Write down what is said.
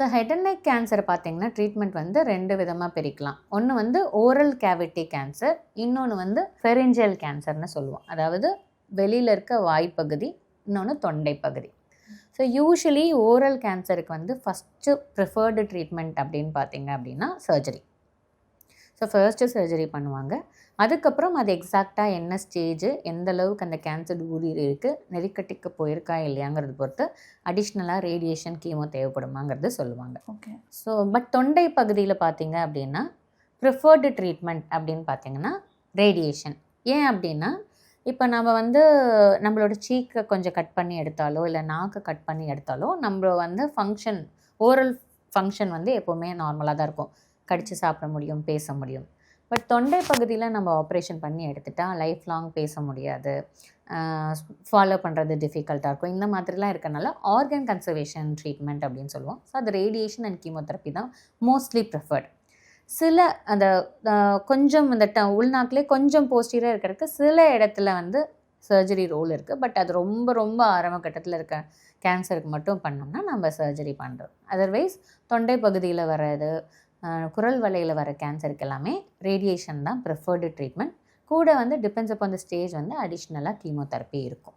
So head and neck cancer பார்த்தீங்கன்னா treatment வந்து ரெண்டு விதமாக பிரிக்கலாம். ஒன்று வந்து ஓரல் கேவிட்டி கேன்சர் இன்னொன்று வந்து ஃபெரிஞ்சல் கேன்சர்னு சொல்லுவோம். அதாவது வெளியில் இருக்க வாய்ப்பகுதி இன்னொன்று தொண்டை பகுதி ஸோ யூஸ்வலி ஓரல் கேன்சருக்கு வந்து ஃபஸ்ட்டு ப்ரிஃபர்டு ட்ரீட்மெண்ட் அப்படின்னு பார்த்தீங்க அப்படின்னா சர்ஜரி ஸோ ஃபர்ஸ்ட்டு சர்ஜரி பண்ணுவாங்க. அதுக்கப்புறம் அது எக்ஸாக்டாக என்ன ஸ்டேஜ் எந்த அளவுக்கு அந்த கேன்சர் ஊறி இருக்குது நெறிக்கட்டிக்கு போயிருக்கா இல்லையாங்கிறது பொறுத்து அடிஷ்னலாக ரேடியேஷன் கீமோ தேவைப்படுமாங்கிறது சொல்லுவாங்க. ஓகே ஸோ பட் தொண்டை பகுதியில் பார்த்தீங்க அப்படின்னா ப்ரிஃபர்டு ட்ரீட்மெண்ட் அப்படின்னு பார்த்தீங்கன்னா ரேடியேஷன் ஏன் அப்படின்னா இப்போ நம்ம வந்து நம்மளோட சீக்கை கொஞ்சம் கட் பண்ணி எடுத்தாலோ இல்லை நாக்கை கட் பண்ணி எடுத்தாலோ நம்ம வந்து ஃபங்க்ஷன் ஓரல் ஃபங்க்ஷன் வந்து எப்போவுமே நார்மலாக தான் இருக்கும். கடித்து சாப்பிட முடியும் பேச முடியும். பட் தொண்டை பகுதியில் நம்ம ஆப்ரேஷன் பண்ணி எடுத்துட்டால் லைஃப் லாங் பேச முடியாது. ஃபாலோ பண்ணுறது டிஃபிகல்ட்டாக இருக்கும். இந்த மாதிரிலாம் இருக்கனால ஆர்கன் கன்சர்வேஷன் ட்ரீட்மெண்ட் அப்படின்னு சொல்லுவோம். ஸோ அது ரேடியேஷன் அண்ட் கீமோதெரப்பி தான் மோஸ்ட்லி ப்ரிஃபர்ட் சில அந்த கொஞ்சம் இந்த ட உள்நாக்கிலே கொஞ்சம் போஸ்டீரியாக இருக்கிறதுக்கு சில இடத்துல வந்து சர்ஜரி ரோல் இருக்குது பட் அது ரொம்ப ரொம்ப ஆரம்ப கட்டத்தில் இருக்க கேன்சருக்கு மட்டும் பண்ணோம்னா நம்ம சர்ஜரி பண்ணுறோம் அதர்வைஸ் தொண்டை பகுதியில் வர்றது குரல் வலையில் வர கேன்சருக்கு எல்லாமே ரேடியேஷன் தான் ப்ரிஃபர்டு ட்ரீட்மெண்ட் கூட வந்து டிபெண்ட்ஸ் அப் த ஸ்டேஜ் வந்து அடிஷ்னலாக கீமோதெரப்பி இருக்கும்.